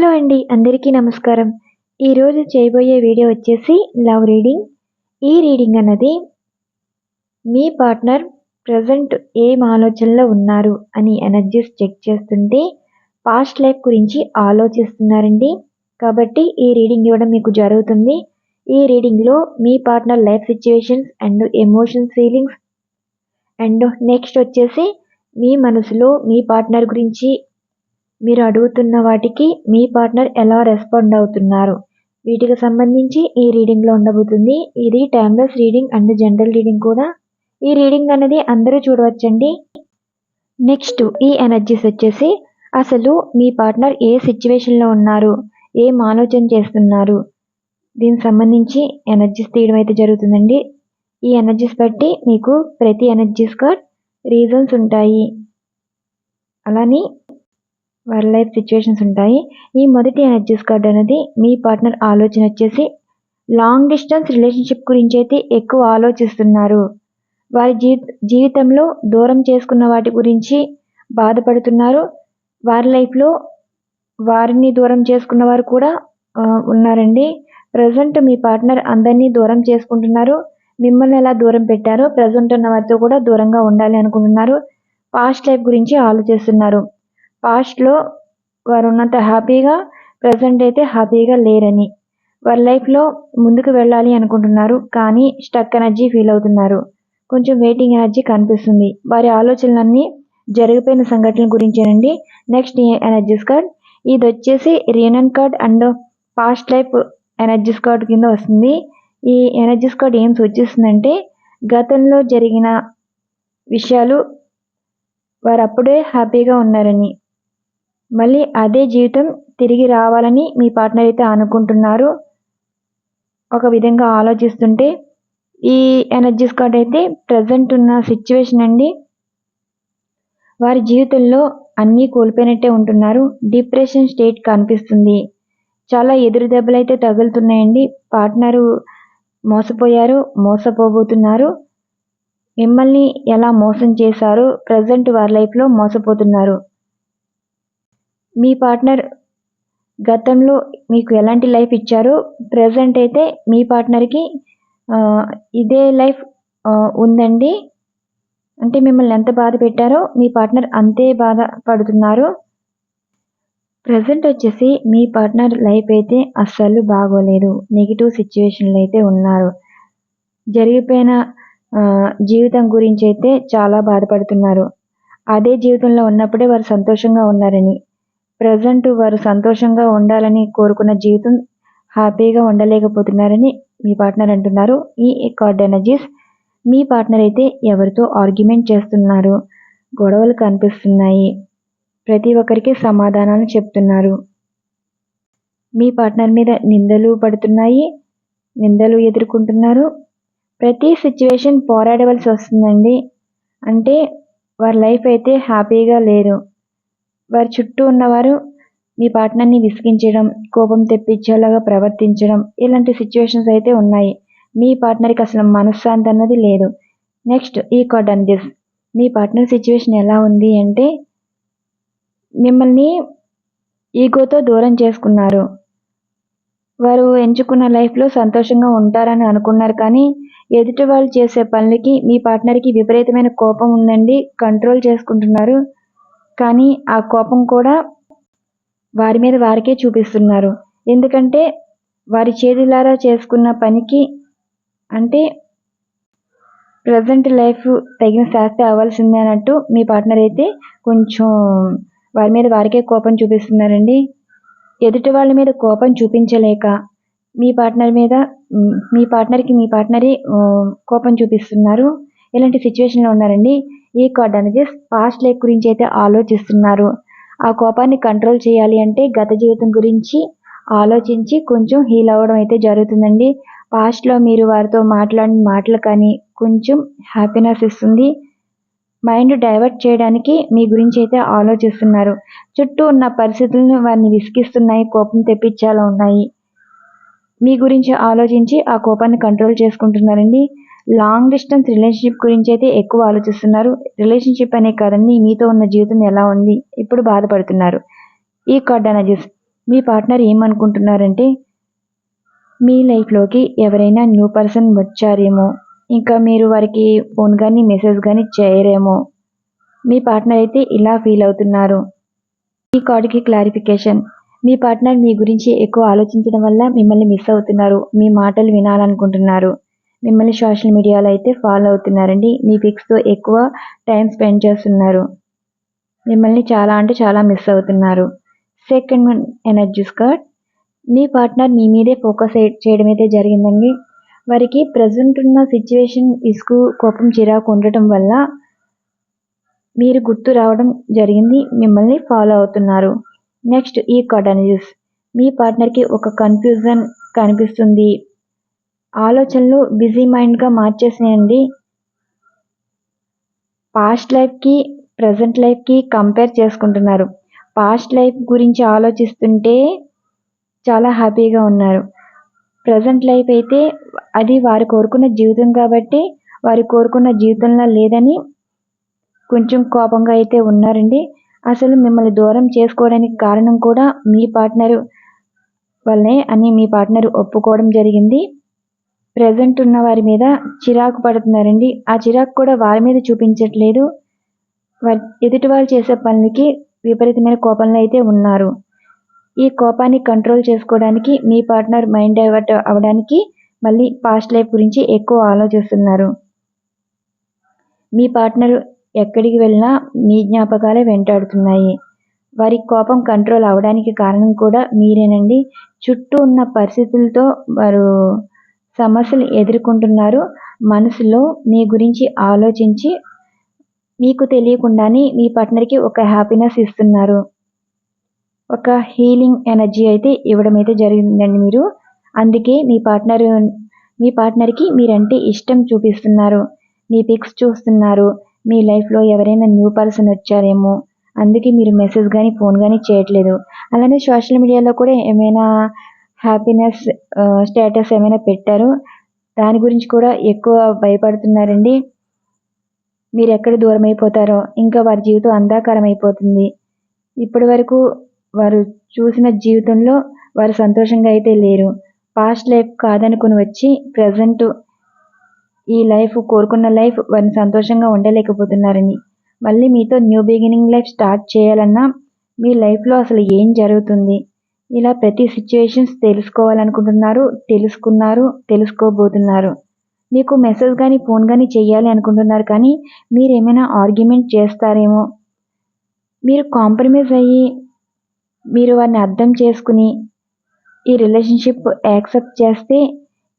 Hello అండి అందరికీ నమస్కారం. ఈరోజు చేయబోయే వీడియో వచ్చేసి లవ్ రీడింగ్. ఈ రీడింగ్ అన్నది మీ పార్ట్నర్ ప్రజెంట్ ఏం ఆలోచనలో ఉన్నారు అని ఎనర్జీస్ చెక్ చేస్తుంటే పాస్ట్ లైఫ్ గురించి ఆలోచిస్తున్నారండి. కాబట్టి ఈ రీడింగ్ ఇవ్వడం మీకు జరుగుతుంది. ఈ రీడింగ్లో మీ partner life situations and emotions feelings and next వచ్చేసి మీ మనసులో మీ పార్ట్నర్ గురించి మీరు అడుగుతున్న వాటికి మీ పార్ట్నర్ ఎలా రెస్పాండ్ అవుతున్నారు? వీటికి సంబంధించి ఈ రీడింగ్లో ఉండబోతుంది. ఇది timeless reading and general reading కూడా. ఈ రీడింగ్ అనేది అందరూ చూడవచ్చండి. నెక్స్ట్ ఈ ఎనర్జీస్ వచ్చేసి అసలు మీ పార్ట్నర్ ఏ సిచ్యువేషన్లో ఉన్నారు? ఏం ఆలోచన చేస్తున్నారు? దీనికి సంబంధించి ఎనర్జీస్ తీయడం అయితే జరుగుతుందండి. ఈ ఎనర్జీస్ బట్టి మీకు ప్రతి ఎనర్జీస్ కార్డ్ రీజన్స్ ఉంటాయి. అలానే వారి లైఫ్ సిచ్యువేషన్స్ ఉంటాయి. ఈ మొదటి ఎనర్జీస్ కార్డ్ అనేది మీ పార్ట్నర్ ఆలోచన వచ్చేసి లాంగ్ డిస్టెన్స్ రిలేషన్షిప్ గురించి అయితే ఎక్కువ ఆలోచిస్తున్నారు. వారి జీ జీవితంలో దూరం చేసుకున్న వాటి గురించి బాధపడుతున్నారు. వారి లైఫ్లో వారిని దూరం చేసుకున్న వారు కూడా ఉన్నారండి. ప్రజెంట్ మీ పార్ట్నర్ అందరినీ దూరం చేసుకుంటున్నారు. మిమ్మల్ని ఎలా దూరం పెట్టారో ప్రజెంట్ ఉన్న వారితో కూడా దూరంగా ఉండాలి అనుకుంటున్నారు. పాస్ట్ లైఫ్ గురించి ఆలోచిస్తున్నారు. పాస్ట్లో వారు ఉన్నంత హ్యాపీగా ప్రజెంట్ అయితే హ్యాపీగా లేరని. వారి లైఫ్లో ముందుకు వెళ్ళాలి అనుకుంటున్నారు కానీ స్టక్ ఎనర్జీ ఫీల్ అవుతున్నారు. కొంచెం వెయిటింగ్ ఎనర్జీ కనిపిస్తుంది. వారి ఆలోచనలన్నీ జరిగిపోయిన సంఘటనల గురించేనండి నెక్స్ట్ ఎనర్జీస్ కార్డ్ ఇది వచ్చేసి reunion card and past life energies card కింద వస్తుంది. ఈ ఎనర్జీస్ కార్డ్ ఏం సూచిస్తుందంటే గతంలో జరిగిన విషయాలు వారు అప్పుడే హ్యాపీగా ఉన్నారని. మళ్ళీ అదే జీవితం తిరిగి రావాలని మీ పార్ట్నర్ అయితే అనుకుంటున్నారు. ఒక విధంగా ఆలోచిస్తుంటే ఈ ఎనర్జీస్ కార్డ్ అయితే ప్రజెంట్ ఉన్న సిచ్యువేషన్ అండి. వారి జీవితంలో అన్నీ కోల్పోయినట్టే ఉంటున్నారు. డిప్రెషన్ స్టేట్ కనిపిస్తుంది. చాలా ఎదురు దెబ్బలు అయితే తగులుతున్నాయండి. పార్ట్నరు మోసపోయారు మోసపోబోతున్నారు. మిమ్మల్ని ఎలా మోసం చేశారు ప్రజెంట్ వారి లైఫ్లో మోసపోతున్నారు. మీ పార్ట్నర్ గతంలో మీకు ఎలాంటి లైఫ్ ఇచ్చారో ప్రజెంట్ అయితే మీ పార్ట్నర్కి ఇదే లైఫ్ ఉందండి. అంటే మిమ్మల్ని ఎంత బాధ పెట్టారో మీ పార్ట్నర్ అంతే బాధ పడుతున్నారు. ప్రజెంట్ వచ్చేసి మీ పార్ట్నర్ లైఫ్ అయితే అస్సలు బాగోలేదు. నెగిటివ్ సిచ్యువేషన్లో అయితే ఉన్నారు. జరిగిపోయిన జీవితం గురించి అయితే చాలా బాధపడుతున్నారు. అదే జీవితంలో ఉన్నప్పుడే వారు సంతోషంగా ఉన్నారని ప్రజెంట్ వారు సంతోషంగా ఉండాలని కోరుకున్న జీవితం హ్యాపీగా ఉండలేకపోతున్నారని మీ పార్ట్నర్ అంటున్నారు. ఈ కార్డ్ ఎనర్జీస్ మీ పార్ట్నర్ అయితే ఎవరితో ఆర్గ్యుమెంట్ చేస్తున్నారు? గొడవలు కనిపిస్తున్నాయి. ప్రతి ఒక్కరికి సమాధానాలు చెప్తున్నారు. మీ పార్ట్నర్ మీద నిందలు పడుతున్నాయి. నిందలు ఎదుర్కొంటున్నారు. ప్రతి సిచ్యువేషన్ పోరాడవలసి వస్తుందండి. అంటే వారి లైఫ్ అయితే హ్యాపీగా లేరు. వారి చుట్టూ ఉన్నవారు మీ పార్ట్నర్ని విసిగించడం కోపం తెప్పించేలాగా ప్రవర్తించడం ఇలాంటి సిచ్యువేషన్స్ అయితే ఉన్నాయి. మీ పార్ట్నర్కి అసలు మనశ్శాంతి అన్నది లేదు. నెక్స్ట్ ఈ కార్డ్ దిస్ మీ పార్ట్నర్ సిచ్యువేషన్ ఎలా ఉంది అంటే మిమ్మల్ని ఈగోతో దూరం చేసుకున్నారు. వారు ఎంచుకున్న లైఫ్లో సంతోషంగా ఉంటారని అనుకున్నారు కానీ ఎదుటి వాళ్ళు చేసే పనులకి మీ పార్ట్నర్కి విపరీతమైన కోపం ఉందండి కంట్రోల్ చేసుకుంటున్నారు. కానీ ఆ కోపం కూడా వారి మీద వారికే చూపిస్తున్నారు. ఎందుకంటే వారి చేతులారా చేసుకున్న పనికి అంటే ప్రజెంట్ లైఫ్ తగిన శాస్తి అవ్వాల్సిందే అన్నట్టు మీ పార్ట్నర్ అయితే కొంచెం వారి మీద వారికే కోపం చూపిస్తున్నారండి. ఎదుటి వాళ్ళ మీద కోపం చూపించలేక మీ పార్ట్నర్ మీద మీ పార్ట్నర్కి మీ పార్ట్నరే కోపం చూపిస్తున్నారు. ఇలాంటి సిచ్యువేషన్లో ఉన్నారండి. ఈ కార్డ్ అనేది పాస్ట్ లైఫ్ గురించి అయితే ఆలోచిస్తున్నారు. ఆ కోపాన్ని కంట్రోల్ చేయాలి అంటే గత జీవితం గురించి ఆలోచించి కొంచెం హీల్ అవ్వడం అయితే జరుగుతుందండి. పాస్ట్లో మీరు వారితో మాట్లాడిన మాటలు కానీ కొంచెం హ్యాపీనెస్ ఇస్తుంది. మైండ్ డైవర్ట్ చేయడానికి మీ గురించి అయితే ఆలోచిస్తున్నారు. చుట్టూ ఉన్న పరిస్థితులను వారిని విసిగిస్తున్నాయి కోపం తెప్పించాలా ఉన్నాయి. మీ గురించి ఆలోచించి ఆ కోపాన్ని కంట్రోల్ చేసుకుంటున్నారండి. లాంగ్ డిస్టెన్స్ రిలేషన్షిప్ గురించి అయితే ఎక్కువ ఆలోచిస్తున్నారు. రిలేషన్షిప్ అనే కదండి మీతో ఉన్న జీవితం ఎలా ఉంది? ఇప్పుడు బాధపడుతున్నారు. ఈ కార్డ్ ఎనర్జీస్ మీ పార్ట్నర్ ఏమనుకుంటున్నారంటే మీ లైఫ్లోకి ఎవరైనా న్యూ పర్సన్ వచ్చారేమో ఇంకా మీరు వారికి ఫోన్ కానీ మెసేజ్ కానీ చేయరేమో. మీ పార్ట్నర్ అయితే ఇలా ఫీల్ అవుతున్నారు. ఈ కార్డుకి క్లారిఫికేషన్. మీ పార్ట్నర్ మీ గురించి ఎక్కువ ఆలోచించడం వల్ల మిమ్మల్ని మిస్ అవుతున్నారు. మీ మాటలు వినాలనుకుంటున్నారు. మిమ్మల్ని సోషల్ మీడియాలో అయితే ఫాలో అవుతున్నారండి. మీ పిక్స్తో ఎక్కువ టైం స్పెండ్ చేస్తున్నారు. మిమ్మల్ని చాలా అంటే చాలా మిస్ అవుతున్నారు. సెకండ్ వన్ ఎనర్జీస్ కార్డ్ మీ పార్ట్నర్ మీ మీదే ఫోకస్ చేయడం అయితే జరిగిందండి. వారికి ప్రజెంట్ ఉన్న సిచ్యువేషన్ ఇసుకు కోపం చిరాకు ఉండటం వల్ల మీరు గుర్తు రావడం జరిగింది. మిమ్మల్ని ఫాలో అవుతున్నారు. నెక్స్ట్ ఈ కార్డ్ ఎనర్జీస్ మీ పార్ట్నర్కి ఒక కన్ఫ్యూజన్ కనిపిస్తుంది. ఆలోచనలు బిజీ మైండ్గా మార్చేసినాయండి. పాస్ట్ లైఫ్కి ప్రజెంట్ లైఫ్కి కంపేర్ చేసుకుంటున్నారు. పాస్ట్ లైఫ్ గురించి ఆలోచిస్తుంటే చాలా హ్యాపీగా ఉన్నారు. ప్రజెంట్ లైఫ్ అయితే అది వారు కోరుకున్న జీవితం కాబట్టి వారు కోరుకున్న జీవితంలో లేదని కొంచెం కోపంగా అయితే ఉన్నారండి. అసలు మిమ్మల్ని దూరం చేసుకోవడానికి కారణం కూడా మీ పార్ట్నర్ వల్లే అని మీ పార్ట్నర్ ఒప్పుకోవడం జరిగింది. ప్రజెంట్ ఉన్న వారి మీద చిరాకు పడుతున్నారండి. ఆ చిరాకు కూడా వారి మీద చూపించట్లేదు. వారి ఎదుటి వాళ్ళు చేసే పనులకి విపరీతమైన కోపంలో అయితే ఉన్నారు. ఈ కోపాన్ని కంట్రోల్ చేసుకోవడానికి మీ పార్ట్నర్ మైండ్ డైవర్ట్ అవ్వడానికి మళ్ళీ పాస్ట్ లైఫ్ గురించి ఎక్కువ ఆలోచిస్తున్నారు. మీ పార్ట్నర్ ఎక్కడికి వెళ్ళినా మీ జ్ఞాపకాలే వెంటాడుతున్నాయి. వారి కోపం కంట్రోల్ అవడానికి కారణం కూడా మీరేనండి. చుట్టూ ఉన్న పరిస్థితులతో వారు సమస్యలు ఎదుర్కొంటున్నారు. మనసులో మీ గురించి ఆలోచించి మీకు తెలియకుండానే మీ పార్ట్నర్కి ఒక హ్యాపీనెస్ ఇస్తున్నారు. ఒక హీలింగ్ ఎనర్జీ అయితే ఇవ్వడం అయితే జరిగిందండి మీరు. అందుకే మీ పార్ట్నర్ మీ పార్ట్నర్కి మీరంటే ఇష్టం చూపిస్తున్నారు. మీ పిక్స్ చూస్తున్నారు. మీ లైఫ్లో ఎవరైనా న్యూ పర్సన్ వచ్చారేమో. అందుకే మీరు మెసేజ్ కానీ ఫోన్ కానీ చేయట్లేదు. అలానే సోషల్ మీడియాలో కూడా ఏమైనా హ్యాపీనెస్ స్టేటస్ uh, ఏమైనా పెట్టారు? దాని గురించి కూడా ఎక్కువ భయపడుతున్నారండి. మీరు ఎక్కడ దూరం అయిపోతారో ఇంకా వారి జీవితం అంధాకారం అయిపోతుంది. ఇప్పటి వరకు వారు చూసిన జీవితంలో వారు సంతోషంగా అయితే లేరు. పాస్ట్ లైఫ్ కాదనుకుని వచ్చి ప్రజెంట్ ఈ లైఫ్ కోరుకున్న లైఫ్ వారిని సంతోషంగా ఉండలేకపోతున్నారని. మళ్ళీ మీతో న్యూ బిగినింగ్ లైఫ్ స్టార్ట్ చేయాలన్నా మీ లైఫ్లో అసలు ఏం జరుగుతుంది? ఇలా ప్రతి సిచ్యువేషన్స్ తెలుసుకోవాలనుకుంటున్నారు తెలుసుకున్నారు తెలుసుకోబోతున్నారు. మీకు మెసేజ్ కానీ ఫోన్ కానీ చేయాలి అనుకుంటున్నారు కానీ మీరు ఏమైనా ఆర్గ్యుమెంట్ చేస్తారేమో? మీరు కాంప్రమైజ్ అయ్యి మీరు వారిని అర్థం చేసుకుని ఈ రిలేషన్షిప్ యాక్సెప్ట్ చేస్తే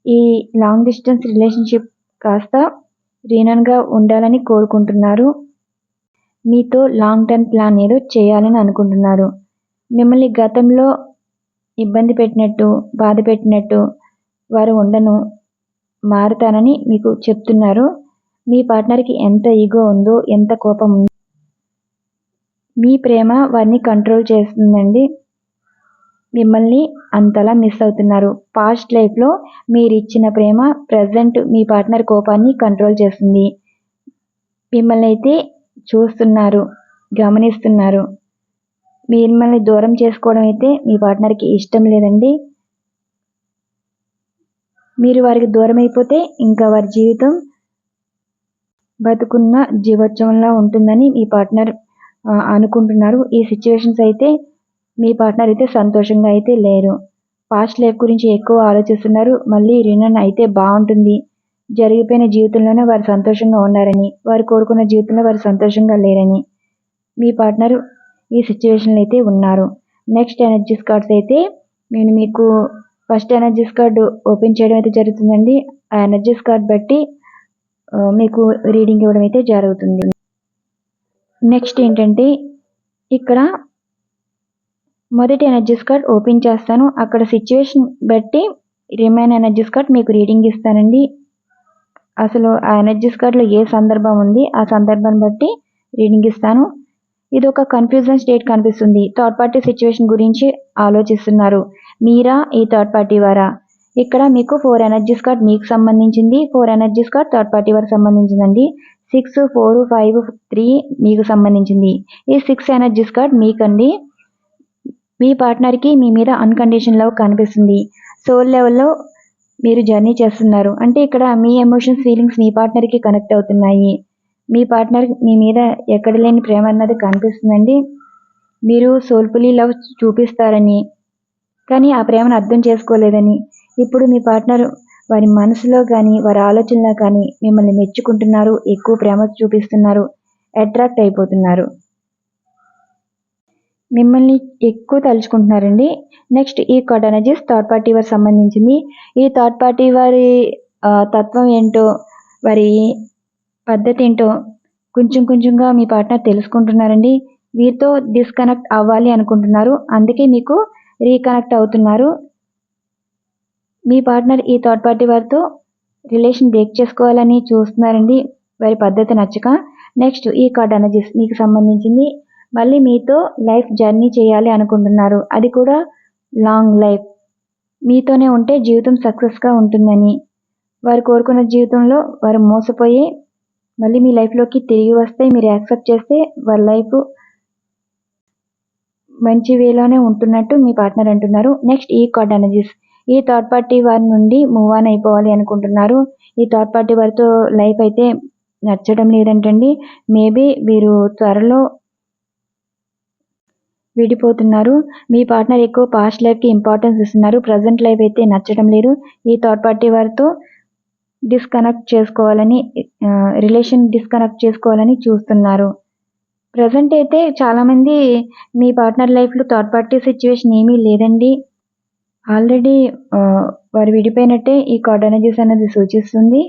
ఈ లాంగ్ డిస్టెన్స్ రిలేషన్షిప్ కాస్త రీనన్గా ఉండాలని కోరుకుంటున్నారు. మీతో లాంగ్ టర్మ్ ప్లాన్ ఏదో చేయాలని అనుకుంటున్నారు. మిమ్మల్ని గతంలో ఇబ్బంది పెట్టినట్టు బాధ పెట్టినట్టు వారు ఉండను. మారుతానని మీకు చెప్తున్నారు. మీ పార్ట్నర్కి ఎంత ఈగో ఉందో ఎంత కోపం ఉందో. మీ ప్రేమ వారిని కంట్రోల్ చేస్తుందండి. మిమ్మల్ని అంతలా మిస్ అవుతున్నారు. పాస్ట్ లైఫ్లో మీరు ఇచ్చిన ప్రేమ ప్రజెంట్ మీ పార్ట్నర్ కోపాన్ని కంట్రోల్ చేస్తుంది. మిమ్మల్ని అయితే చూస్తున్నారు గమనిస్తున్నారు. మీరు మిమ్మల్ని దూరం చేసుకోవడం అయితే మీ పార్ట్నర్కి ఇష్టం లేదండి. మీరు వారికి దూరం అయిపోతే ఇంకా వారి జీవితం బతుకున్న జీవోత్సవంలా ఉంటుందని మీ పార్ట్నర్ అనుకుంటున్నారు. ఈ సిచ్యువేషన్స్ అయితే మీ పార్ట్నర్ అయితే సంతోషంగా అయితే లేరు. పాస్ట్ లైఫ్ గురించి ఎక్కువ ఆలోచిస్తున్నారు. మళ్ళీ రినన్ అయితే బాగుంటుంది. జరిగిపోయిన జీవితంలోనే వారు సంతోషంగా ఉన్నారని వారు కోరుకున్న జీవితంలో వారు సంతోషంగా లేరని మీ పార్ట్నర్ ఈ సిచ్యువేషన్లో అయితే ఉన్నారు. నెక్స్ట్ ఎనర్జీస్ కార్డ్స్ అయితే నేను మీకు ఫస్ట్ ఎనర్జీస్ కార్డు ఓపెన్ చేయడం అయితే జరుగుతుందండి. ఆ ఎనర్జీస్ కార్డ్ బట్టి మీకు రీడింగ్ ఇవ్వడం అయితే జరుగుతుంది. నెక్స్ట్ ఏంటంటే ఇక్కడ మొదటి ఎనర్జీస్ కార్డ్ ఓపెన్ చేస్తాను. అక్కడ సిచ్యువేషన్ బట్టి రిమైన్ ఎనర్జీస్ కార్డ్ మీకు రీడింగ్ ఇస్తానండి. అసలు ఆ ఎనర్జీస్ కార్డ్లో ఏ సందర్భం ఉంది ఆ సందర్భాన్ని బట్టి రీడింగ్ ఇస్తాను. ఇది ఒక కన్ఫ్యూజన్ స్టేట్ కనిపిస్తుంది. థర్డ్ పార్టీ సిచ్యువేషన్ గురించి ఆలోచిస్తున్నారు. మీరా? ఈ థర్డ్ పార్టీ వారా? ఇక్కడ మీకు ఫోర్ ఎనర్జీస్ కార్డ్ మీకు సంబంధించింది. Four energies card third party వారికి సంబంధించిందండి. సిక్స్ ఫోర్ ఫైవ్ త్రీ మీకు సంబంధించింది. ఈ సిక్స్ ఎనర్జీస్ కార్డ్ మీకండి. మీ పార్ట్నర్కి మీ మీద అన్కండిషన్ లవ్ కనిపిస్తుంది. సోల్ లెవెల్లో మీరు జర్నీ చేస్తున్నారు. అంటే ఇక్కడ మీ ఎమోషన్స్ ఫీలింగ్స్ మీ పార్ట్నర్కి కనెక్ట్ అవుతున్నాయి. మీ పార్ట్నర్ మీ మీద ఎక్కడ లేని ప్రేమ అన్నది కనిపిస్తుందండి. మీరు సోల్ఫుల్లీ లవ్ చూపిస్తారని కానీ ఆ ప్రేమను అర్థం చేసుకోలేదని. ఇప్పుడు మీ పార్ట్నర్ వారి మనసులో కానీ వారి ఆలోచనలో కానీ మిమ్మల్ని మెచ్చుకుంటున్నారు ఎక్కువ ప్రేమ చూపిస్తున్నారు అట్రాక్ట్ అయిపోతున్నారు. మిమ్మల్ని ఎక్కువ తలుచుకుంటున్నారండి. నెక్స్ట్ ఈ కార్డ్ ఎనర్జీస్ థర్డ్ పార్టీ వారికి సంబంధించింది. ఈ థర్డ్ పార్టీ వారి తత్వం ఏంటో వారి పద్ధతి ఏంటో కొంచెం కొంచెంగా మీ పార్ట్నర్ తెలుసుకుంటున్నారండి. వీరితో డిస్కనెక్ట్ అవ్వాలి అనుకుంటున్నారు. అందుకే మీకు రీకనెక్ట్ అవుతున్నారు. మీ పార్ట్నర్ ఈ థర్డ్ పార్టీ వారితో రిలేషన్ బ్రేక్ చేసుకోవాలని చూస్తున్నారండి. వారి పద్ధతి నచ్చక. నెక్స్ట్ ఈ కార్డ్ ఎనర్జీస్ మీకు సంబంధించింది. మళ్ళీ మీతో లైఫ్ జర్నీ చేయాలి అనుకుంటున్నారు. అది కూడా లాంగ్ లైఫ్. మీతోనే ఉంటే జీవితం సక్సెస్గా ఉంటుందని. వారు కోరుకున్న జీవితంలో వారు మోసపోయి మళ్ళీ మీ లైఫ్లోకి తిరిగి వస్తే మీరు యాక్సెప్ట్ చేస్తే వాళ్ళ లైఫ్ మంచి వేలోనే ఉంటున్నట్టు మీ పార్ట్నర్ అంటున్నారు. నెక్స్ట్ ఈ కార్డ్ ఎనర్జీస్ ఈ థర్డ్ పార్టీ వారి నుండి మూవ్ ఆన్ అయిపోవాలి అనుకుంటున్నారు. ఈ థర్డ్ పార్టీ వారితో లైఫ్ అయితే నచ్చడం లేదంటండి. మేబీ వీరు త్వరలో విడిపోతున్నారు. మీ పార్ట్నర్ ఎక్కువ పాస్ట్ లైఫ్కి ఇంపార్టెన్స్ ఇస్తున్నారు. ప్రజెంట్ లైఫ్ అయితే నచ్చడం లేదు. ఈ థర్డ్ పార్టీ వారితో డిస్కనెక్ట్ చేసుకోవాలని రిలేషన్ డిస్కనెక్ట్ చేసుకోవాలని చూస్తున్నారు. ప్రజెంట్ అయితే చాలామంది మీ పార్ట్నర్ లైఫ్లో థర్డ్ పార్టీ సిచ్యువేషన్ ఏమీ లేదండి. ఆల్రెడీ వారు విడిపోయినట్టే ఈ కార్డ్ ఎనర్జీస్ అనేది సూచిస్తుంది.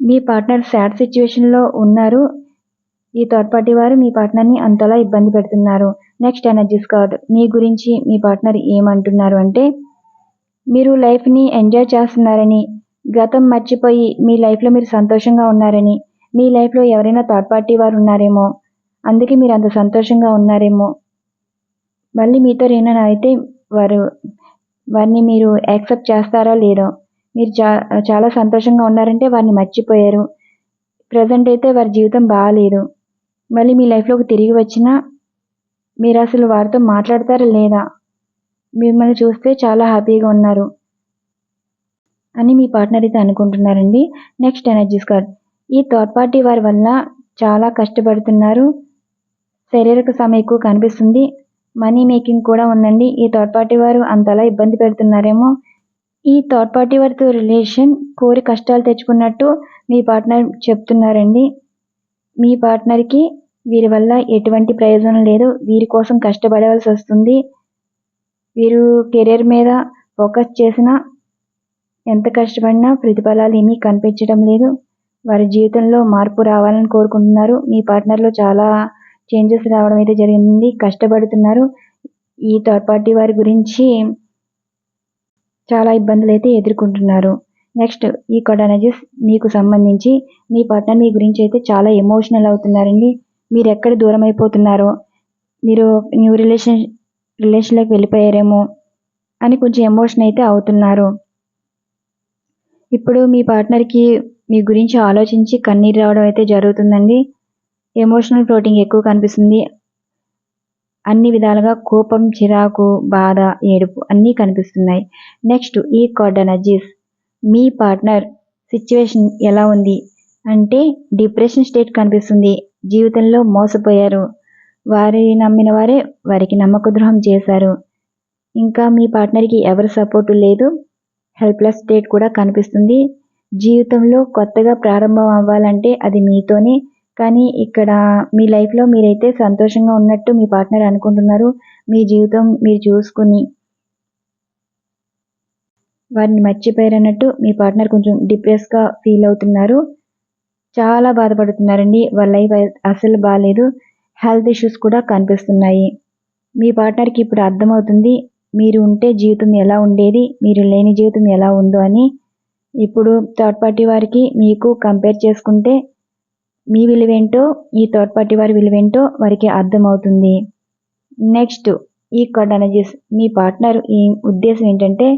మీ పార్ట్నర్ సాడ్ సిచ్యువేషన్లో ఉన్నారు. ఈ థర్డ్ పార్టీ వారు మీ పార్ట్నర్ని అంతలా ఇబ్బంది పెడుతున్నారు. నెక్స్ట్ ఎనర్జీస్ కార్డ్ మీ గురించి మీ పార్ట్నర్ ఏమంటున్నారు అంటే మీరు లైఫ్ని ఎంజాయ్ చేస్తున్నారని గతం మర్చిపోయి మీ లైఫ్లో మీరు సంతోషంగా ఉన్నారని మీ లైఫ్లో ఎవరైనా థర్డ్ పార్టీ వారు ఉన్నారేమో అందుకే మీరు అంత సంతోషంగా ఉన్నారేమో. మళ్ళీ మీతో ఏమైనా అయితే వారు వారిని మీరు యాక్సెప్ట్ చేస్తారా లేదో మీరు చా చాలా సంతోషంగా ఉన్నారంటే వారిని మర్చిపోయారు. ప్రజెంట్ అయితే వారి జీవితం బాగాలేదు. మళ్ళీ మీ లైఫ్లోకి తిరిగి వచ్చినా మీరు అసలు వారితో మాట్లాడతారా లేదా? మిమ్మల్ని చూస్తే చాలా హ్యాపీగా ఉన్నారు అని మీ పార్ట్నర్ అయితే అనుకుంటున్నారండి. నెక్స్ట్ ఎనర్జీస్ కార్డ్ ఈ థర్డ్ పార్టీ వారి వల్ల చాలా కష్టపడుతున్నారు. శారీరక శ్రమ ఎక్కువ కనిపిస్తుంది. మనీ మేకింగ్ కూడా ఉందండి. ఈ థర్డ్ పార్టీ వారు అంతలా ఇబ్బంది పెడుతున్నారేమో. ఈ థర్డ్ పార్టీ వారితో రిలేషన్ కోరి కష్టాలు తెచ్చుకున్నట్టు మీ పార్ట్నర్ చెప్తున్నారండి. మీ పార్ట్నర్కి వీరి వల్ల ఎటువంటి ప్రయోజనం లేదు. వీరి కోసం కష్టపడవలసి వస్తుంది. వీరు కెరీర్ మీద ఫోకస్ చేసినా ఎంత కష్టపడినా ప్రతిఫలాలు ఏమీ కనిపించడం లేదు. వారి జీవితంలో మార్పు రావాలని కోరుకుంటున్నారు. మీ పార్ట్నర్లో చాలా చేంజెస్ రావడం అయితే జరిగింది. కష్టపడుతున్నారు. ఈ థర్డ్ పార్టీ వారి గురించి చాలా ఇబ్బందులు అయితే ఎదుర్కొంటున్నారు. నెక్స్ట్ ఈ కార్డ్ ఎనర్జీస్ మీకు సంబంధించి మీ పార్ట్నర్ మీ గురించి అయితే చాలా ఎమోషనల్ అవుతున్నారండి. మీరు ఎక్కడ దూరం అయిపోతున్నారో మీరు న్యూ రిలేషన్ రిలేషన్లోకి వెళ్ళిపోయారేమో అని కొంచెం ఎమోషన్ అయితే అవుతున్నారు. ఇప్పుడు మీ పార్ట్నర్కి మీ గురించి ఆలోచించి కన్నీరు రావడం అయితే జరుగుతుందండి. ఎమోషనల్ ఫ్లోటింగ్ ఎక్కువ కనిపిస్తుంది. అన్ని విధాలుగా కోపం చిరాకు బాధ ఏడుపు అన్నీ కనిపిస్తున్నాయి. నెక్స్ట్ ఈ కార్డ్ ఎనర్జీస్. మీ పార్ట్నర్ సిచ్యువేషన్ ఎలా ఉంది? అంటే డిప్రెషన్ స్టేట్ కనిపిస్తుంది. జీవితంలో మోసపోయారు. వారి నమ్మిన వారే వారికి నమ్మక ద్రోహం చేశారు. ఇంకా మీ పార్ట్నర్కి ఎవరి సపోర్టు లేదు. హెల్ప్లెస్ స్టేట్ కూడా కనిపిస్తుంది. జీవితంలో కొత్తగా ప్రారంభం అవ్వాలంటే అది మీతోనే. కానీ ఇక్కడ మీ లైఫ్లో మీరైతే సంతోషంగా ఉన్నట్టు మీ పార్ట్నర్ అనుకుంటున్నారు. మీ జీవితం మీరు చూసుకుని వారిని మర్చిపోయారన్నట్టు మీ పార్ట్నర్ కొంచెం డిప్రెస్గా ఫీల్ అవుతున్నారు. చాలా బాధపడుతున్నారండి. వాళ్ళ లైఫ్ అసలు బాగాలేదు హెల్త్ ఇష్యూస్ కూడా కనిపిస్తున్నాయి. మీ పార్ట్నర్కి ఇప్పుడు అర్థమవుతుంది మీరు ఉంటే జీవితం ఎలా ఉండేది మీరు లేని జీవితం ఎలా ఉందో అని. ఇప్పుడు థర్డ్ పార్టీ వారికి మీకు కంపేర్ చేసుకుంటే మీ విలువేంటో ఈ థర్డ్ పార్టీ వారి విలువేంటో వారికి అర్థమవుతుంది. నెక్స్ట్ ఈ కార్డ్ ఎనర్జీస్ మీ పార్ట్నర్ ఈ ఉద్దేశం ఏంటంటే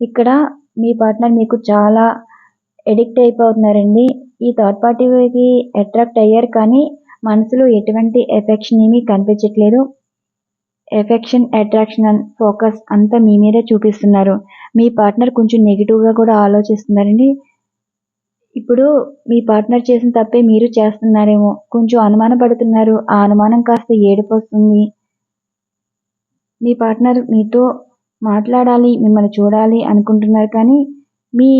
ఇక్కడ మీ పార్ట్నర్ మీకు చాలా ఎడిక్ట్ అయిపోతున్నారండి. ఈ థర్డ్ పార్టీకి అట్రాక్ట్ అయ్యారు కానీ మనసులో ఎటువంటి ఎఫెక్షన్ ఏమీ కనిపించట్లేదు. ఎఫెక్షన్ అట్రాక్షన్ అండ్ ఫోకస్ అంతా మీ మీదే చూపిస్తున్నారు. మీ పార్ట్నర్ కొంచెం నెగిటివ్గా కూడా ఆలోచిస్తున్నారండి. ఇప్పుడు మీ పార్ట్నర్ చేసిన తప్పే మీరు చేస్తున్నారేమో. కొంచెం అనుమాన పడుతున్నారు ఆ అనుమానం కాస్త ఏడిపోస్తుంది. మీ పార్ట్నర్ మీతో మాట్లాడాలి మిమ్మల్ని చూడాలి అనుకుంటున్నారు కానీ మీ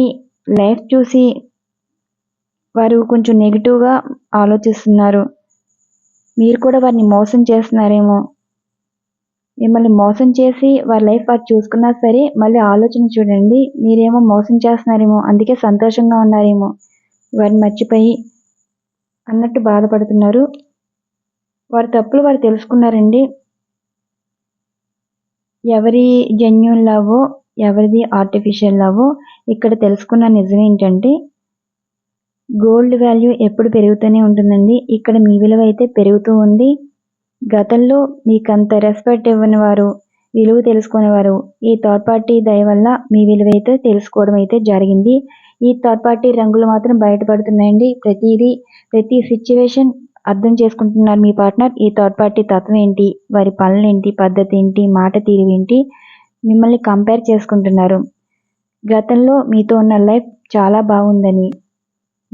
లైఫ్ చూసి వారు కొంచెం నెగిటివ్గా ఆలోచిస్తున్నారు. మీరు కూడా వారిని మోసం చేస్తున్నారేమో. మిమ్మల్ని మోసం చేసి వారి లైఫ్ వారు చూసుకున్నా సరే మళ్ళీ ఆలోచన చూడండి మీరేమో మోసం చేస్తున్నారేమో అందుకే సంతోషంగా ఉన్నారేమో. వారిని మర్చిపోయి అన్నట్టు బాధపడుతున్నారు. వారి తప్పులు వారు తెలుసుకున్నారండి. ఎవరి జెన్యున్ లవ్ ఎవరిది ఆర్టిఫిషియల్ లవ్ ఇక్కడ తెలుసుకున్న నిజం ఏంటంటే గోల్డ్ వాల్యూ ఎప్పుడు పెరుగుతూనే ఉంటుందండి. ఇక్కడ మీ విలువ అయితే పెరుగుతూ ఉంది. గతంలో మీకు అంత రెస్పెక్ట్ ఇవ్వని వారు విలువ తెలుసుకునేవారు. ఈ థర్డ్ పార్టీ దయ వల్ల మీ విలువ అయితే తెలుసుకోవడం అయితే జరిగింది. ఈ థర్డ్ పార్టీ రంగులు మాత్రం బయటపడుతున్నాయండి. ప్రతిదీ ప్రతి సిచ్యువేషన్ అర్థం చేసుకుంటున్నారు మీ పార్ట్నర్. ఈ థర్డ్ పార్టీ తత్వం ఏంటి? వారి పనులు ఏంటి? పద్ధతి ఏంటి? మాట తీరు ఏంటి? మిమ్మల్ని కంపేర్ చేసుకుంటున్నారు. గతంలో మీతో ఉన్న లైఫ్ చాలా బాగుందని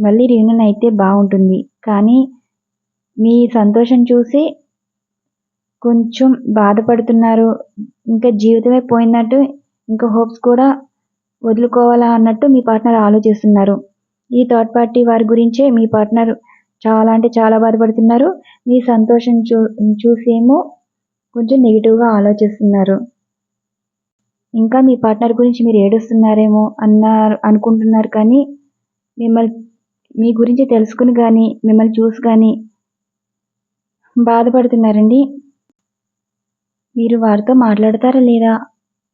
మళ్ళీ రీయూనియన్ అయితే బాగుంటుంది. కానీ మీ సంతోషం చూసి కొంచెం బాధపడుతున్నారు. ఇంకా జీవితమే పోయినట్టు ఇంకా హోప్స్ కూడా వదులుకోవాలా అన్నట్టు మీ పార్ట్నర్ ఆలోచిస్తున్నారు. ఈ థర్డ్ పార్టీ వారి గురించే మీ పార్ట్నర్ చాలా అంటే చాలా బాధపడుతున్నారు. మీ సంతోషం చూ చూసేమో కొంచెం నెగిటివ్గా ఆలోచిస్తున్నారు. ఇంకా మీ పార్ట్నర్ గురించి మీరు ఏడుస్తున్నారేమో అన్నారు అనుకుంటున్నారు కానీ మిమ్మల్ని మీ గురించి తెలుసుకుని కానీ మిమ్మల్ని చూసి కానీ బాధపడుతున్నారండి? మీరు వారితో మాట్లాడతారా లేదా?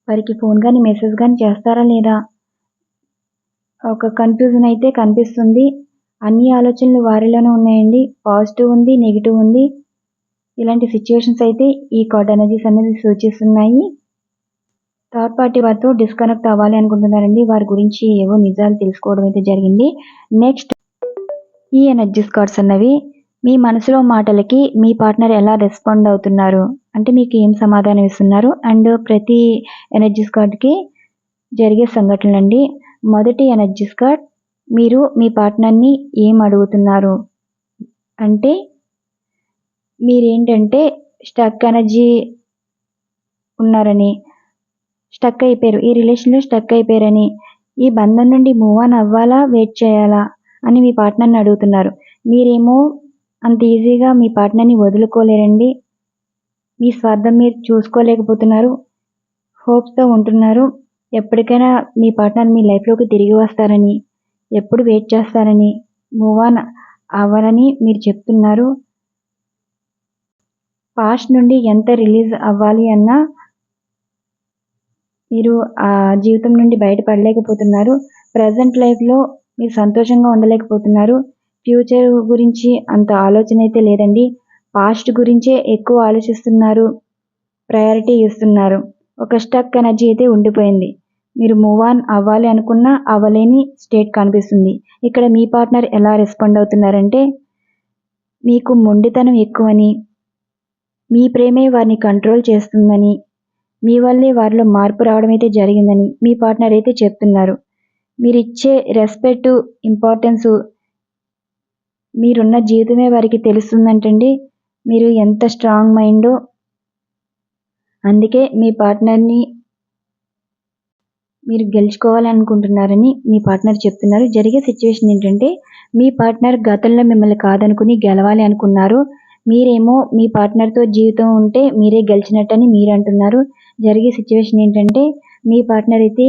వారికి ఫోన్ కానీ మెసేజ్ కానీ చేస్తారా లేదా? ఒక కన్ఫ్యూజన్ అయితే కనిపిస్తుంది. అన్ని ఆలోచనలు వారిలోనే ఉన్నాయండి. పాజిటివ్ ఉంది నెగిటివ్ ఉంది. ఇలాంటి సిచ్యువేషన్స్ అయితే ఈ కార్డ్ ఎనర్జీస్ అనేది సూచిస్తున్నాయి. థర్డ్ పార్టీ వారితో డిస్కనెక్ట్ అవ్వాలి అనుకుంటున్నారండి. వారి గురించి ఏవో నిజాలు తెలుసుకోవడం అయితే జరిగింది. నెక్స్ట్ ఈ ఎనర్జీస్ కార్డ్స్ అన్నవి మీ మనసులో మాటలకి మీ పార్ట్నర్ ఎలా రెస్పాండ్ అవుతున్నారు? అంటే మీకు ఏం సమాధానం ఇస్తున్నారు? అండ్ ప్రతి ఎనర్జీస్ కార్డ్కి జరిగే సంఘటనలు అండి మొదటి ఎనర్జీస్ కార్డ్ మీరు మీ పార్ట్నర్ని ఏం అడుగుతున్నారు? అంటే మీరేంటంటే స్టక్ ఎనర్జీ ఉన్నారని స్టక్ అయిపోయారు. ఈ రిలేషన్లో స్టక్ అయిపోయారని ఈ బంధం నుండి మూవ్ ఆన్ అవ్వాలా వెయిట్ చేయాలా? అని మీ పార్ట్నర్ని అడుగుతున్నారు. మీరేమో అంత ఈజీగా మీ పార్ట్నర్ని వదులుకోలేరండి. మీ స్వార్థం మీరు చూసుకోలేకపోతున్నారు. హోప్స్తో ఉంటున్నారు. ఎప్పటికైనా మీ పార్ట్నర్ మీ లైఫ్లోకి తిరిగి వస్తారని ఎప్పుడు వెయిట్ చేస్తారని మూవ్ ఆన్ అవ్వాలని మీరు చెప్తున్నారు. పాస్ట్ నుండి ఎంత రిలీజ్ అవ్వాలి అన్నా మీరు ఆ జీవితం నుండి బయటపడలేకపోతున్నారు. ప్రజెంట్ లైఫ్లో మీరు సంతోషంగా ఉండలేకపోతున్నారు. ఫ్యూచర్ గురించి అంత ఆలోచన అయితే లేదండి. పాస్ట్ గురించే ఎక్కువ ఆలోచిస్తున్నారు ప్రయారిటీ ఇస్తున్నారు. ఒక స్టక్ ఎనర్జీ అయితే ఉండిపోయింది. మీరు మూవ్ ఆన్ అవ్వాలి అనుకున్నా అవ్వలేని స్టేట్ కనిపిస్తుంది. ఇక్కడ మీ పార్ట్నర్ ఎలా రెస్పాండ్ అవుతున్నారంటే మీకు మొండితనం ఎక్కువని మీ ప్రేమే వారిని కంట్రోల్ చేస్తుందని మీ వల్లే వారిలో మార్పు రావడం అయితే జరిగిందని మీ పార్ట్నర్ అయితే చెప్తున్నారు. మీరు ఇచ్చే రెస్పెక్ట్ ఇంపార్టెన్స్ మీరున్న జీవితమే వారికి తెలుస్తుందంటండి. మీరు ఎంత స్ట్రాంగ్ మైండో అందుకే మీ పార్ట్నర్ని మీరు గెలుచుకోవాలనుకుంటున్నారని మీ పార్ట్నర్ చెప్తున్నారు. జరిగే సిచ్యువేషన్ ఏంటంటే మీ పార్ట్నర్ గతంలో మిమ్మల్ని కాదనుకుని గెలవాలి అనుకున్నారు. మీరేమో మీ పార్ట్నర్తో జీవితం ఉంటే మీరే గెలిచినట్టని మీరు అంటున్నారు. జరిగే సిచ్యువేషన్ ఏంటంటే మీ పార్ట్నర్ అయితే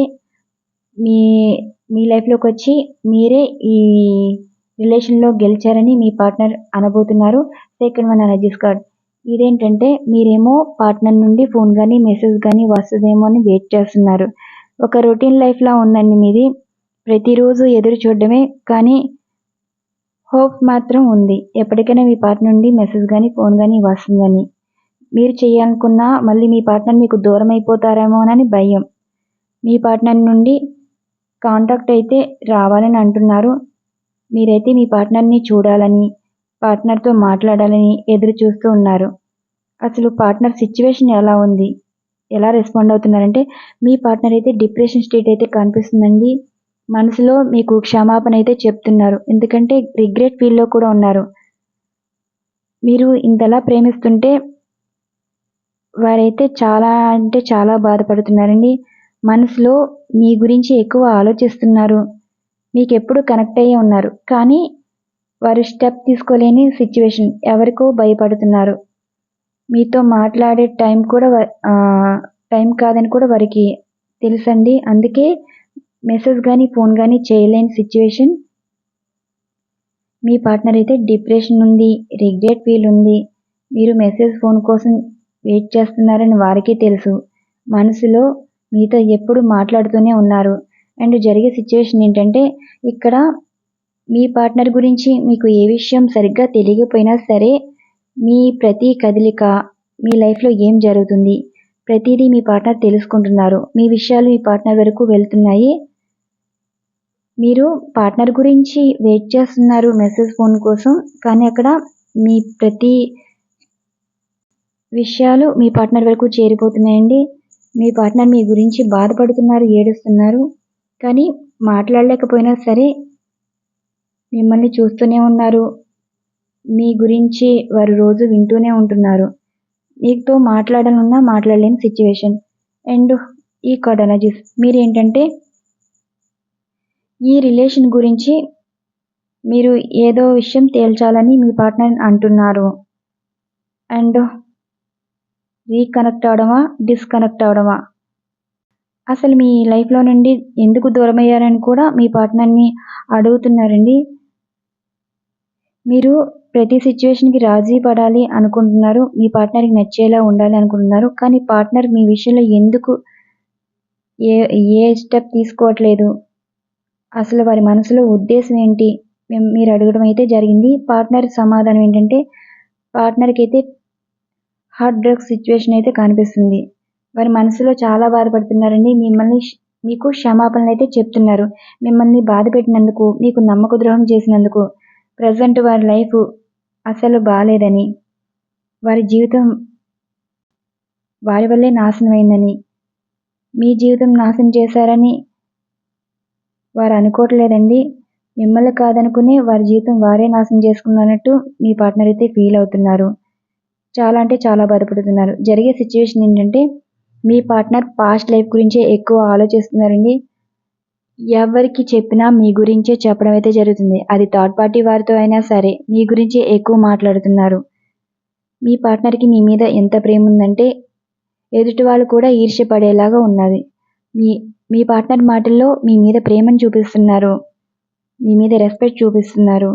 మీ మీ లైఫ్లోకి వచ్చి మీరే ఈ రిలేషన్లో గెలిచారని మీ partner అనబోతున్నారు. Second one energies card. ఇదేంటంటే మీరేమో పార్ట్నర్ నుండి ఫోన్ కానీ మెసేజ్ కానీ వస్తుందేమో అని వెయిట్ చేస్తున్నారు. ఒక రొటీన్ లైఫ్లా ఉందండి మీది ప్రతిరోజు ఎదురు చూడడమే కానీ హోప్ మాత్రం ఉంది. ఎప్పటికైనా మీ పార్ట్నర్ నుండి మెసేజ్ కానీ ఫోన్ కానీ వస్తుందని. మీరు చేయాలనుకున్నా మళ్ళీ మీ పార్ట్నర్ మీకు దూరం అయిపోతారేమోనని భయం. మీ పార్ట్నర్ నుండి కాంటాక్ట్ అయితే రావాలని అంటున్నారు. మీరైతే మీ పార్ట్నర్ని చూడాలని పార్ట్నర్తో మాట్లాడాలని ఎదురు చూస్తూ ఉన్నారు. అసలు పార్ట్నర్ సిచ్యువేషన్ ఎలా ఉంది? ఎలా రెస్పాండ్ అవుతున్నారంటే మీ పార్ట్నర్ అయితే డిప్రెషన్ స్టేట్ అయితే కనిపిస్తుందండి. మనసులో మీకు క్షమాపణ అయితే చెప్తున్నారు. ఎందుకంటే రిగ్రెట్ ఫీల్లో కూడా ఉన్నారు. మీరు ఇంతలా ప్రేమిస్తుంటే వారైతే చాలా అంటే చాలా బాధపడుతున్నారండి. మనసులో మీ గురించి ఎక్కువ ఆలోచిస్తున్నారు. మీకు ఎప్పుడు కనెక్ట్ అయ్యి ఉన్నారు. కానీ వారు స్టెప్ తీసుకోలేని సిచ్యువేషన్. ఎవరికో భయపడుతున్నారు. మీతో మాట్లాడే టైం కూడా టైం కాదని కూడా వారికి తెలుసండి. అందుకే మెసేజ్ కానీ ఫోన్ కానీ చేయలేని సిచ్యువేషన్. మీ పార్ట్నర్ అయితే డిప్రెషన్ ఉంది రిగ్రెట్ ఫీల్ ఉంది. మీరు మెసేజ్ ఫోన్ కోసం వెయిట్ చేస్తున్నారని వారికి తెలుసు. మనసులో మీతో ఎప్పుడు మాట్లాడుతూనే ఉన్నారు. అండ్ జరిగే సిచ్యువేషన్ ఏంటంటే ఇక్కడ మీ పార్ట్నర్ గురించి మీకు ఏ విషయం సరిగ్గా తెలియకపోయినా సరే మీ ప్రతి కదలిక మీ లైఫ్లో ఏం జరుగుతుంది ప్రతిదీ మీ పార్ట్నర్ తెలుసుకుంటున్నారు. మీ విషయాలు మీ పార్ట్నర్ వరకు వెళ్తున్నాయి. మీరు పార్ట్నర్ గురించి వెయిట్ చేస్తున్నారు మెసేజ్ ఫోన్ కోసం కానీ అక్కడ మీ ప్రతి విషయాలు మీ పార్ట్నర్ వరకు చేరిపోతున్నాయండి. మీ పార్ట్నర్ మీ గురించి బాధపడుతున్నారు ఏడుస్తున్నారు కానీ మాట్లాడలేకపోయినా సరే మిమ్మల్ని చూస్తూనే ఉన్నారు. మీ గురించి వారు రోజు వింటూనే ఉంటున్నారు. మీతో మాట్లాడాలన్నా మాట్లాడలేని సిచ్యువేషన్ అండ్ ఈ కార్డ్ మీరేంటంటే ఈ రిలేషన్ గురించి మీరు ఏదో విషయం తేల్చాలని మీ పార్ట్నర్ అంటున్నారు. అండ్ రీకనెక్ట్ అవడమా డిస్కనెక్ట్ అవడమా? అసలు మీ లైఫ్లో నుండి ఎందుకు దూరం అయ్యారని కూడా మీ పార్ట్నర్ని అడుగుతున్నారండి. మీరు ప్రతి సిచ్యువేషన్కి రాజీ పడాలి అనుకుంటున్నారు మీ పార్ట్నర్కి నచ్చేలా ఉండాలి అనుకుంటున్నారు కానీ పార్ట్నర్ మీ విషయంలో ఎందుకు ఏ ఏ స్టెప్ తీసుకోవట్లేదు? అసలు వారి మనసులో ఉద్దేశం ఏంటి? మేము మీరు అడగడం అయితే జరిగింది. పార్ట్నర్ సమాధానం ఏంటంటే పార్ట్నర్కి అయితే హార్ట్ బ్రేక్ సిచ్యువేషన్ అయితే కనిపిస్తుంది. వారి మనసులో చాలా బాధపడుతున్నారండి మిమ్మల్ని మీకు క్షమాపణలు అయితే చెప్తున్నారు. మిమ్మల్ని బాధ పెట్టినందుకు మీకు నమ్మక ద్రోహం చేసినందుకు ప్రజెంట్ వారి లైఫ్ అసలు బాగాలేదని వారి జీవితం వారి వల్లే నాశనం అయిందని మీ జీవితం నాశనం చేశారని వారు అనుకోవట్లేదండి. మిమ్మల్ని కాదనుకుని వారి జీవితం వారే నాశనం చేసుకున్నట్టు మీ పార్ట్నర్ అయితే ఫీల్ అవుతున్నారు. చాలా అంటే చాలా బాధపడుతున్నారు. జరిగే సిచ్యువేషన్ ఏంటంటే మీ పార్ట్నర్ పాస్ట్ లైఫ్ గురించే ఎక్కువ ఆలోచిస్తున్నారండి. ఎవరికి చెప్పినా మీ గురించే చెప్పడం అయితే జరుగుతుంది. అది థర్డ్ పార్టీ వారితో అయినా సరే మీ గురించే ఎక్కువ మాట్లాడుతున్నారు. మీ పార్ట్నర్కి మీ మీద ఎంత ప్రేమ ఉందంటే ఎదుటి వాళ్ళు కూడా ఈర్ష్యపడేలాగా ఉన్నది. మీ మీ పార్ట్నర్ మాటల్లో మీ మీద ప్రేమను చూపిస్తున్నారు. మీ మీద రెస్పెక్ట్ చూపిస్తున్నారు.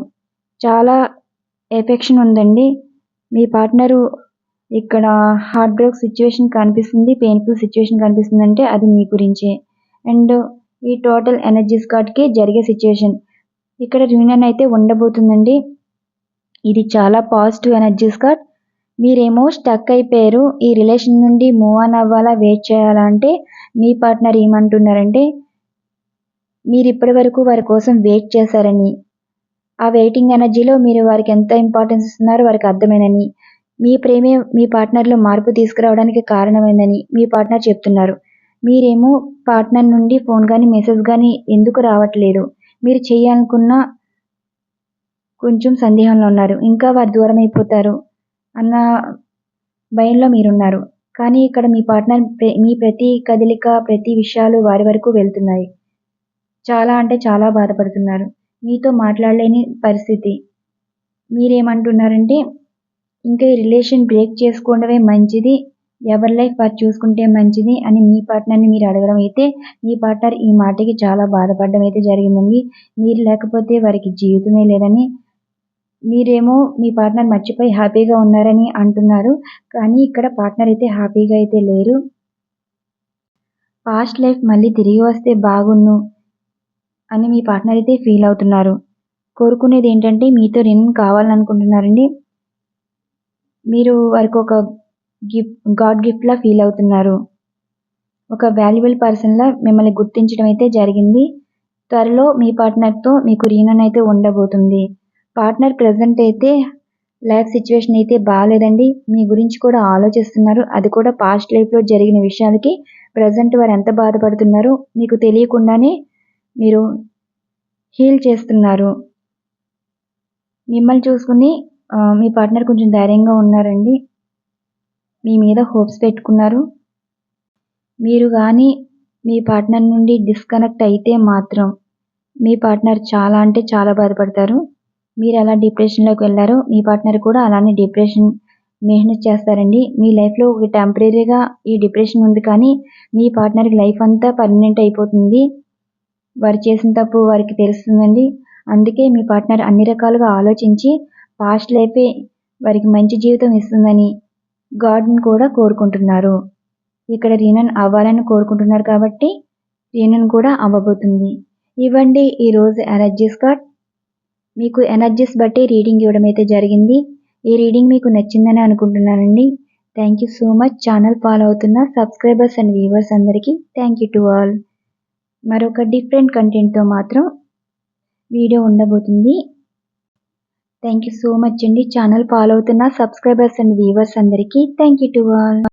చాలా ఎఫెక్షన్ ఉందండి. మీ పార్ట్నరు ఇక్కడ హార్ట్ బ్రేక్ సిచ్యువేషన్ కనిపిస్తుంది పెయిన్ఫుల్ సిచ్యువేషన్ కనిపిస్తుంది అంటే అది మీ గురించే. అండ్ ఈ టోటల్ ఎనర్జీస్ కార్డ్కి జరిగే సిచ్యువేషన్. ఇక్కడ యూనియన్ అయితే ఉండబోతుందండి. ఇది చాలా పాజిటివ్ ఎనర్జీస్ కార్డ్ మీరేమో స్టక్ అయిపోయారు. ఈ రిలేషన్ నుండి మూవ్ ఆన్ అవ్వాలా వెయిట్ చేయాలా అంటే మీ పార్ట్నర్ ఏమంటున్నారంటే మీరు ఇప్పటి వరకు వారి కోసం వెయిట్ చేశారని ఆ వెయిటింగ్ ఎనర్జీలో మీరు వారికి ఎంత ఇంపార్టెన్స్ ఇస్తున్నారో వారికి అర్థమైనని మీ ప్రేమే మీ పార్ట్నర్లో మార్పు తీసుకురావడానికి కారణమైందని మీ పార్ట్నర్ చెప్తున్నారు. మీరేమో పార్ట్నర్ నుండి ఫోన్ కానీ మెసేజ్ కానీ ఎందుకు రావట్లేదు? మీరు చేయాలనుకున్న కొంచెం సందేహంలో ఉన్నారు. ఇంకా వారు దూరం అయిపోతారు అన్న భయంలో మీరున్నారు. కానీ ఇక్కడ మీ పార్ట్నర్ మీ ప్రతి కదలిక ప్రతి విషయాలు వారి వరకు వెళ్తున్నాయి. చాలా అంటే చాలా బాధపడుతున్నారు. మీతో మాట్లాడలేని పరిస్థితి. మీరేమంటున్నారంటే ఇంకా ఈ రిలేషన్ బ్రేక్ చేసుకోవడమే మంచిది ఎవరి లైఫ్ వారు చూసుకుంటే మంచిది అని మీ పార్ట్నర్ని మీరు అడగడం అయితే మీ పార్ట్నర్ ఈ మాటకి చాలా బాధపడడం అయితే జరిగిందండి. మీరు లేకపోతే వారికి జీవితమే లేదని మీరేమో మీ పార్ట్నర్ మర్చిపోయి హ్యాపీగా ఉన్నారని అంటున్నారు. కానీ ఇక్కడ పార్ట్నర్ అయితే హ్యాపీగా అయితే లేరు. పాస్ట్ లైఫ్ మళ్ళీ తిరిగి వస్తే బాగున్ను. అని మీ పార్ట్నర్ అయితే ఫీల్ అవుతున్నారు. కోరుకునేది ఏంటంటే మీతో రిన్ కావాలనుకుంటున్నారండి మీరు వారికి ఒక గిఫ్ట్ గాడ్ గిఫ్ట్లా ఫీల్ అవుతున్నారు. ఒక వాల్యుబుల్ పర్సన్లా మిమ్మల్ని గుర్తించడం అయితే జరిగింది. త్వరలో మీ పార్ట్నర్తో మీకు రీనన్ అయితే ఉండబోతుంది. పార్ట్నర్ ప్రజెంట్ అయితే లైఫ్ సిచ్యువేషన్ అయితే బాగాలేదండి మీ గురించి కూడా ఆలోచిస్తున్నారు. అది కూడా పాస్ట్ లైఫ్లో జరిగిన విషయాలకి ప్రజెంట్ వారు ఎంత బాధపడుతున్నారో మీకు తెలియకుండానే మీరు హీల్ చేస్తున్నారు. మిమ్మల్ని చూసుకుని మీ పార్ట్నర్ కొంచెం ధైర్యంగా ఉన్నారండి. మీ మీద హోప్స్ పెట్టుకున్నారు. మీరు కానీ మీ పార్ట్నర్ నుండి డిస్కనెక్ట్ అయితే మాత్రం మీ పార్ట్నర్ చాలా అంటే చాలా బాధపడతారు. మీరు ఎలా డిప్రెషన్లోకి వెళ్ళారో మీ పార్ట్నర్ కూడా అలానే డిప్రెషన్ మెహనత్ చేస్తారండి. మీ లైఫ్లో ఒక టెంపరీగా ఈ డిప్రెషన్ ఉంది కానీ మీ పార్ట్నర్కి లైఫ్ అంతా పర్మనెంట్ అయిపోతుంది. వారు చేసిన తప్పు వారికి తెలుస్తుందండి. అందుకే మీ పార్ట్నర్ అన్ని రకాలుగా ఆలోచించి పాస్ట్ లైఫే వారికి మంచి జీవితం ఇస్తుందని గాడ్ని కూడా కోరుకుంటున్నారు. ఇక్కడ రీనన్ అవ్వాలని కోరుకుంటున్నారు కాబట్టి రీనన్ కూడా అవ్వబోతుంది. ఇవ్వండి ఈరోజు ఎనర్జీస్ కార్డ్ మీకు ఎనర్జీస్ బట్టి రీడింగ్ ఇవ్వడం అయితే జరిగింది. ఈ రీడింగ్ మీకు నచ్చిందని అనుకుంటున్నానండి. Thank you so much. Channel follow అవుతున్న సబ్స్క్రైబర్స్ అండ్ వ్యూవర్స్ అందరికీ థ్యాంక్ యూ టు ఆల్. మరొక డిఫరెంట్ కంటెంట్తో మాత్రం వీడియో ఉండబోతుంది. థ్యాంక్ యూ సో మచ్ అండి. ఛానల్ ఫాలో అవుతున్న సబ్స్క్రైబర్స్ అండ్ వ్యూవర్స్ అందరికీ థ్యాంక్ యూ టు ఆల్